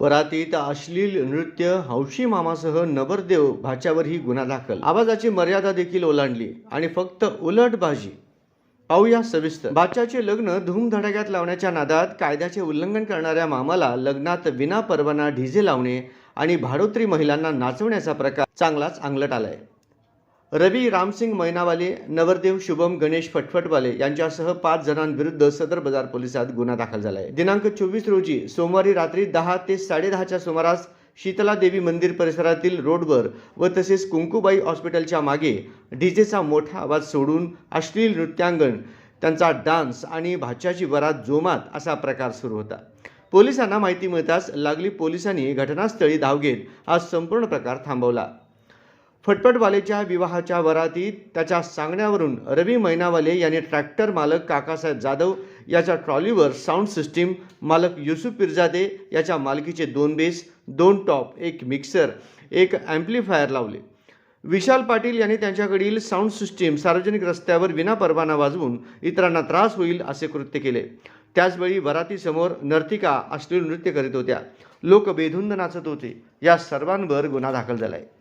वरातीत अश्लील नृत्य हौशी मामासह नवरदेव भाच्यावरही गुन्हा दाखल. आवाजाची मर्यादा देखील ओलांडली आणि फक्त उलटबाजी पाहूया सविस्तर. बाच्याचे लग्न धूमधडाक्यात लावण्याच्या नादात कायद्याचे उल्लंघन करणाऱ्या मामाला लग्नात विना परवाना डीजे लावणे आणि भाडोत्री महिलांना नाचवण्याचा प्रकार चांगलाच अंगलट आलाय. रवी रामसिंग मैनावाले नवरदेव शुभम गणेश फटफटवाले यांच्यासह पाच जणांविरुद्ध सदर बाजार पोलिसात गुन्हा दाखल झाला आहे दिनांक चोवीस रोजी सोमवारी रात्री दहा ते साडेदहाच्या सुमारास शीतला देवी मंदिर परिसरातील रोडवर व तसेच कुंकुबाई हॉस्पिटलच्या मागे डीजेचा मोठा आवाज सोडून अश्लील नृत्यांगण त्यांचा डान्स आणि भाच्याची वरात जोमात असा प्रकार सुरू होता. पोलिसांना माहिती मिळताच लागली पोलिसांनी घटनास्थळी धाव घेत हा संपूर्ण प्रकार थांबवला. फटफटवालेच्या विवाहाच्या वरातीत त्याच्या सांगण्यावरून रवी मैनावाले यांनी ट्रॅक्टर मालक काकासाहेब जाधव याच्या ट्रॉलीवर साऊंड सिस्टीम मालक युसुफ पिरजादे याच्या मालकीचे दोन बेस दोन टॉप एक मिक्सर एक ॲम्प्लिफायर लावले. विशाल पाटील यांनी त्यांच्याकडील साऊंड सिस्टीम सार्वजनिक रस्त्यावर विना परवाना वाजवून इतरांना त्रास होईल असे कृत्य केले. त्याचवेळी वरातीसमोर नर्तिका अश्लील नृत्य करीत होत्या. लोक बेधुंद नाचत होते. या सर्वांवर गुन्हा दाखल झाला आहे